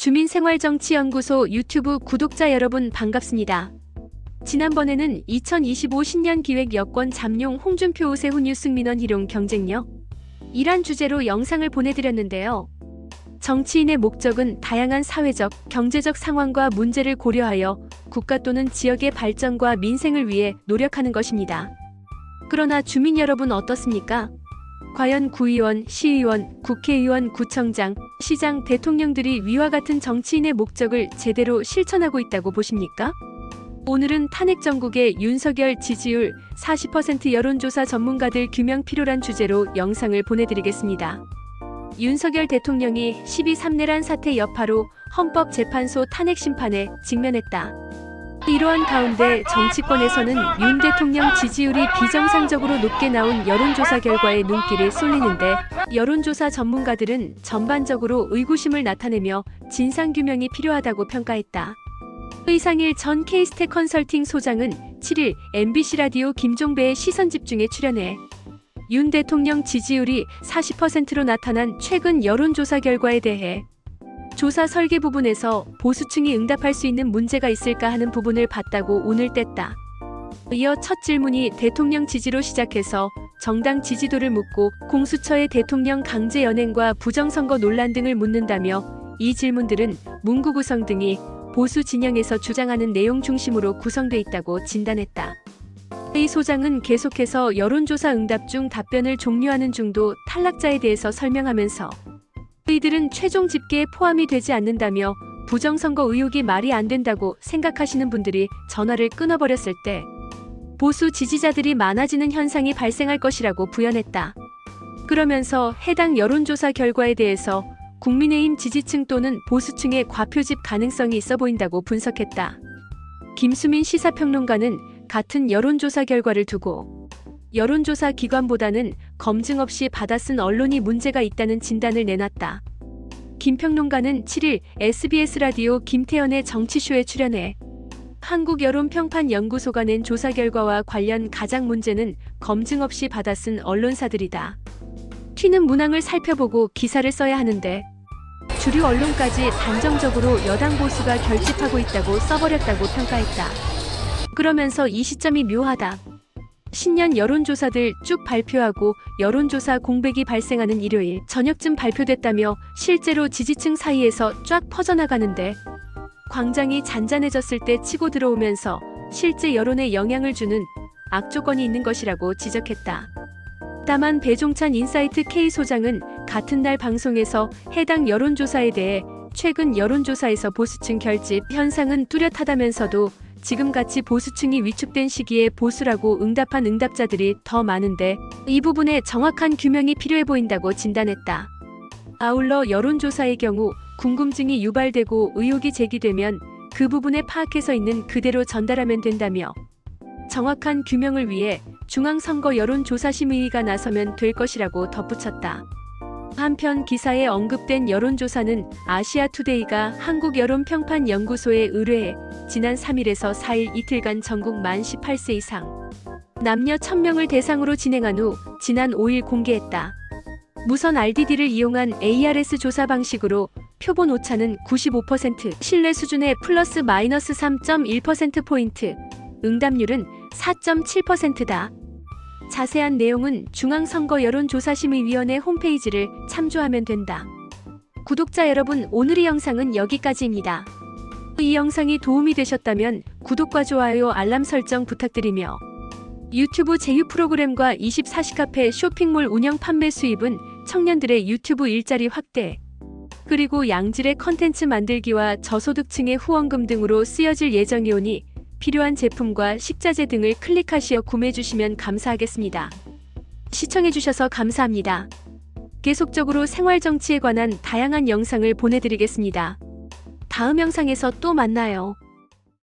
주민생활정치연구소 유튜브 구독자 여러분 반갑습니다. 지난번에는 2025 신년 기획 여권 잠룡 홍준표 오세훈 유승민원 희룡 경쟁력 이란 주제로 영상을 보내드렸는데요. 정치인의 목적은 다양한 사회적, 경제적 상황과 문제를 고려하여 국가 또는 지역의 발전과 민생을 위해 노력하는 것입니다. 그러나 주민 여러분 어떻습니까? 과연 구의원, 시의원, 국회의원, 구청장, 시장, 대통령들이 위와 같은 정치인의 목적을 제대로 실천하고 있다고 보십니까? 오늘은 탄핵 정국의 윤석열 지지율 40% 여론조사 전문가들 규명 필요란 주제로 영상을 보내드리겠습니다. 윤석열 대통령이 12.3내란 사태 여파로 헌법재판소 탄핵 심판에 직면했다. 이러한 가운데 정치권에서는 윤 대통령 지지율이 비정상적으로 높게 나온 여론조사 결과에 눈길이 쏠리는데 여론조사 전문가들은 전반적으로 의구심을 나타내며 진상규명이 필요하다고 평가했다. 의상일 전 케이스텍 컨설팅 소장은 7일 MBC 라디오 김종배의 시선집중에 출연해 윤 대통령 지지율이 40%로 나타난 최근 여론조사 결과에 대해 조사 설계 부분에서 보수층이 응답할 수 있는 문제가 있을까 하는 부분을 봤다고 운을 뗐다. 이어 첫 질문이 대통령 지지로 시작해서 정당 지지도를 묻고 공수처의 대통령 강제 연행과 부정선거 논란 등을 묻는다며 이 질문들은 문구 구성 등이 보수 진영에서 주장하는 내용 중심으로 구성돼 있다고 진단했다. 이 소장은 계속해서 여론조사 응답 중 답변을 종료하는 중도 탈락자에 대해서 설명하면서 이들은 최종 집계에 포함이 되지 않는다며 부정선거 의혹이 말이 안 된다고 생각하시는 분들이 전화를 끊어버렸을 때 보수 지지자들이 많아지는 현상이 발생할 것이라고 부연했다. 그러면서 해당 여론조사 결과에 대해서 국민의힘 지지층 또는 보수층의 과표집 가능성이 있어 보인다고 분석했다. 김수민 시사평론가는 같은 여론조사 결과를 두고 여론조사 기관보다는 검증 없이 받아쓴 언론이 문제가 있다는 진단을 내놨다. 김평론가는 7일 SBS 라디오 김태현의 정치쇼에 출연해 한국 여론평판연구소가 낸 조사 결과와 관련 가장 문제는 검증 없이 받아쓴 언론사들이다. 튀는 문항을 살펴보고 기사를 써야 하는데 주류 언론까지 단정적으로 여당 보수가 결집하고 있다고 써버렸다고 평가했다. 그러면서 이 시점이 묘하다. 신년 여론조사들 쭉 발표하고 여론조사 공백이 발생하는 일요일 저녁쯤 발표됐다며 실제로 지지층 사이에서 쫙 퍼져나가는데 광장이 잔잔해졌을 때 치고 들어오면서 실제 여론에 영향을 주는 악조건이 있는 것이라고 지적했다. 다만 배종찬 인사이트 K 소장은 같은 날 방송에서 해당 여론조사에 대해 최근 여론조사에서 보수층 결집 현상은 뚜렷하다면서도 지금같이 보수층이 위축된 시기에 보수라고 응답한 응답자들이 더 많은데 이 부분에 정확한 규명이 필요해 보인다고 진단했다. 아울러 여론조사의 경우 궁금증이 유발되고 의혹이 제기되면 그 부분에 파악해서 있는 그대로 전달하면 된다며 정확한 규명을 위해 중앙선거 여론조사심의위가 나서면 될 것이라고 덧붙였다. 한편 기사에 언급된 여론조사는 아시아투데이가 한국여론평판연구소에 의뢰해 지난 3일에서 4일 이틀간 전국 만 18세 이상 남녀 1000명을 대상으로 진행한 후 지난 5일 공개했다. 무선 RDD를 이용한 ARS 조사 방식으로 표본 오차는 95%, 신뢰 수준의 플러스 마이너스 3.1%포인트, 응답률은 4.7%다. 자세한 내용은 중앙선거여론조사심의위원회 홈페이지를 참조하면 된다. 구독자 여러분, 오늘의 영상은 여기까지입니다. 이 영상이 도움이 되셨다면 구독과 좋아요, 알람 설정 부탁드리며 유튜브 제휴 프로그램과 24시 카페 쇼핑몰 운영 판매 수입은 청년들의 유튜브 일자리 확대, 그리고 양질의 컨텐츠 만들기와 저소득층의 후원금 등으로 쓰여질 예정이오니 필요한 제품과 식자재 등을 클릭하시어 구매해 주시면 감사하겠습니다. 시청해 주셔서 감사합니다. 계속적으로 생활 정치에 관한 다양한 영상을 보내드리겠습니다. 다음 영상에서 또 만나요.